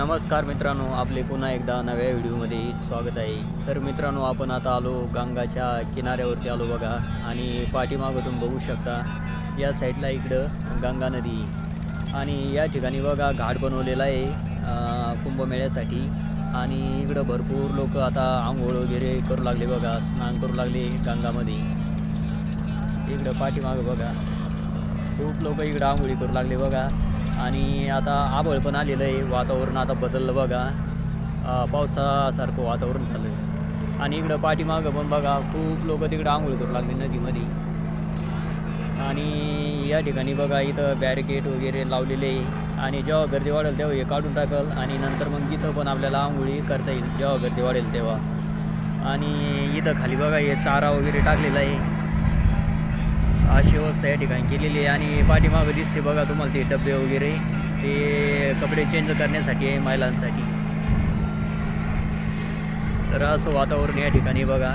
नमस्कार मित्रांनो आपले पुन्हा एकदा नव्या व्हिडिओमध्ये स्वागत आहे. तर मित्रांनो आपण आता आलो गंगाच्या किनाऱ्यावरती आलो बघा आणि पाठीमागं तुम्ही बघू शकता या साईडला इकडं गंगा नदी. आणि या ठिकाणी बघा घाट बनवलेला आहे कुंभमेळ्यासाठी. आणि इकडं भरपूर लोक आता आंघोळ वगैरे करू लागले बघा स्नान करू लागले गंगामध्ये. इकडं पाठीमागं बघा खूप लोक इकडं आंघोळी करू लागले बघा. आणि आता आबळ पण आलेलं आहे. वातावरण आता बदललं बघा. पावसासारखं वातावरण झालं आहे आणि इकडं पाठीमागं पण बघा खूप लोक तिकडं आंघोळ करू लागले नदीमध्ये. आणि या ठिकाणी बघा इथं बॅरिकेड वगैरे लावलेले आहे. आणि जेव्हा गर्दी वाढेल तेव्हा हे काढून टाकल. आणि नंतर मग इथं पण आपल्याला आंघोळी करता येईल जेव्हा गर्दी वाढेल तेव्हा. आणि इथं खाली बघा हे चारा वगैरे टाकलेला आहे. अशी व्यवस्था या ठिकाणी केलेली आहे. आणि पाठीमागं दिसते बघा तुम्हाला ते डबे वगैरे. ते कपडे चेंज करण्यासाठी आहे महिलांसाठी. तर असं वातावरण या ठिकाणी बघा.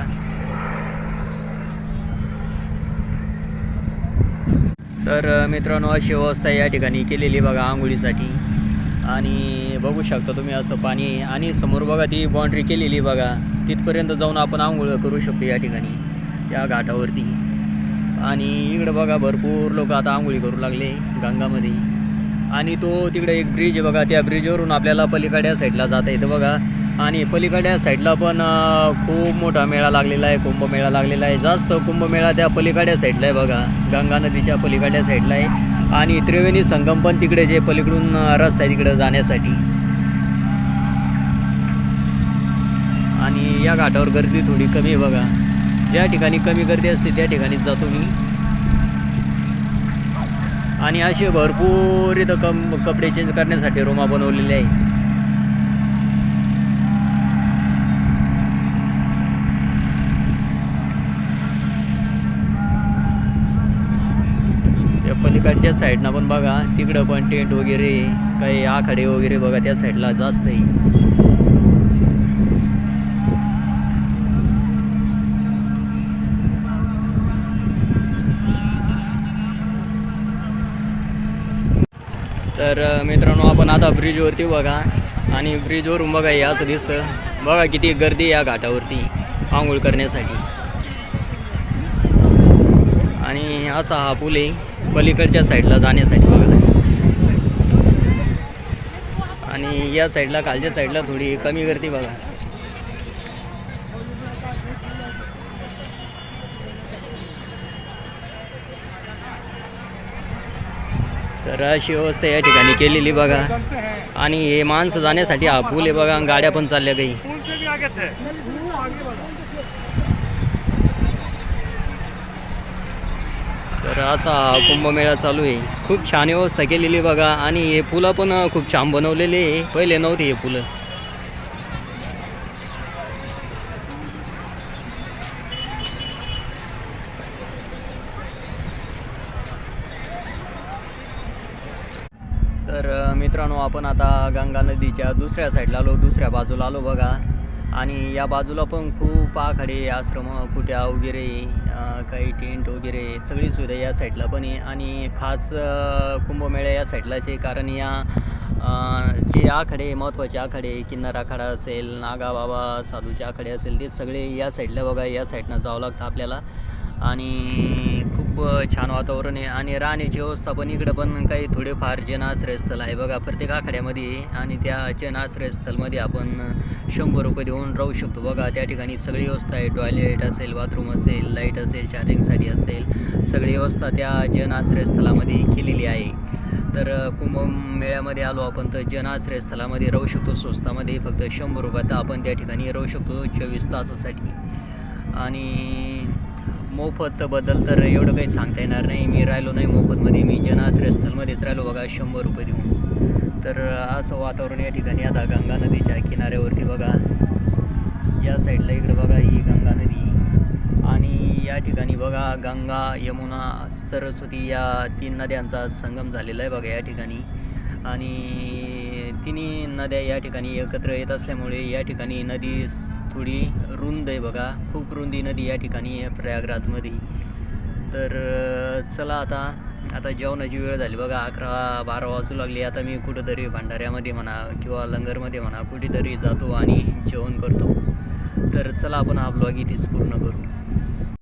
तर मित्रांनो अशी व्यवस्था या ठिकाणी केलेली बघा आंघोळीसाठी. आणि बघू शकता तुम्ही असं पाणी. आणि समोर बघा ती बाउंड्री केलेली बघा. तिथपर्यंत जाऊन आपण आंघोळ करू शकतो या ठिकाणी. या घाटावरती. आणि इकडं बघा भरपूर लोक आता आंघोळी करू लागले गंगामध्ये. आणि तो तिकडे एक ब्रिज आहे बघा त्या ब्रिजवरून आपल्याला पलीकड्या साईडला जाता येतं बघा. आणि पलीकडच्या साईडला पण खूप मोठा मेळा लागलेला आहे कुंभमेळा लागलेला आहे. जास्त कुंभमेळा त्या पलीकड्या साईडला आहे बघा. गंगा नदीच्या पलीकडच्या साईडला आहे. आणि त्रिवेणी संगम पण तिकडे जे पलीकडून रस्ता आहे तिकडे जाण्यासाठी. आणि या घाटावर गर्दी थोडी कमी आहे बघा. ज्या ठिकाणी कमी गर्दी असते त्या ठिकाणी जातो मी. आणि असे भरपूर इथं कम कपडे चेंज करण्यासाठी रुमा बनवलेले आहे. त्या पलीकडच्या साईडनं पण बघा तिकडं पण टेंट वगैरे काही आखाडे वगैरे बघा त्या साईडला जास्त आहे. तर मित्रांनो आपण आता ब्रिजवरती बघा. आणि ब्रिजवरून बघा हे असं दिसतं. बघा किती गर्दी आहे या घाटावरती आंघोळ करण्यासाठी. आणि असा हा पूल आहे पलीकडच्या साईडला जाण्यासाठी बघा. आणि या साईडला खालच्या साईडला थोडी कमी गर्दी बघा. तर अशी व्यवस्था या ठिकाणी केलेली बघा. आणि हे माणसं जाण्यासाठी हा पूल आहे बघा गाड्या पण चालल्या काही. तर असा हा कुंभमेळा चालू आहे. खूप छान व्यवस्था केलेली बघा. आणि हे पुलं पण खूप छान बनवलेले आहे. पहिले नव्हते हे पुलं. तर मित्रांनो आपण आता गंगा नदीच्या दुसऱ्या साईडला आलो. दुसऱ्या बाजूला आलो बघा. आणि या बाजूला पण खूप आखाडे आश्रम कुट्या वगैरे काही टेंट वगैरे सगळी सुविधा या साईडला पण आहे. आणि खास कुंभमेळा या साईडलाच आहे. कारण या जे आखाडे महत्त्वाचे आखाडे किन्नर आखाडा असेल नागाबाबा साधूचे आखाडे असेल ते सगळे या साईडला बघा. या साईडनं जावं लागतं आपल्याला. आणि खूप खूप छान वातावरण आहे. आणि राहण्याची व्यवस्था पण इकडं पण काही थोडेफार जनाश्रयस्थळ आहे. बघा प्रत्येक आखाड्यामध्ये आणि त्या जनाश्रयस्थळमध्ये आपण शंभर रुपये देऊन राहू शकतो. बघा त्या ठिकाणी सगळी व्यवस्था आहे. टॉयलेट असेल बाथरूम असेल लाइट असेल चार्जिंगसाठी असेल सगळी व्यवस्था त्या जनाश्रयस्थळामध्ये केलेली आहे. तर कुंभमेळ्यामध्ये आलो आपण तर जनाश्रयस्थळामध्ये राहू शकतो. स्वस्तामध्ये फक्त शंभर रुपयात आपण त्या ठिकाणी राहू शकतो. चोवीस तासासाठी. आणि मोफतबद्दल तर एवढं काही सांगता येणार नाही. मी राहिलो नाही मोफतमध्ये. मी जनाश्रयस्थळमध्येच राहिलो. बघा शंभर रुपये देऊन. तर असं वातावरण या ठिकाणी आता गंगा नदीच्या किनाऱ्यावरती बघा. या साईडला इकडं बघा ही गंगा नदी. आणि या ठिकाणी बघा गंगा यमुना सरस्वती या तीन नद्यांचा संगम झालेला आहे बघा या ठिकाणी. आणि तिन्ही नद्या या ठिकाणी एकत्र येत असल्यामुळे या ठिकाणी नदी थोडी रुंद आहे बघा. खूप रुंदी नदी या ठिकाणी आहे प्रयागराजमध्ये. तर चला आता आता जेवणाची वेळ झाली बघा. अकरा बारा वाजू लागली. आता मी कुठंतरी भंडाऱ्यामध्ये म्हणा किंवा लंगरमध्ये म्हणा कुठेतरी जातो आणि जेवण करतो. तर चला आपण हा ब्लॉग इथेच पूर्ण करू.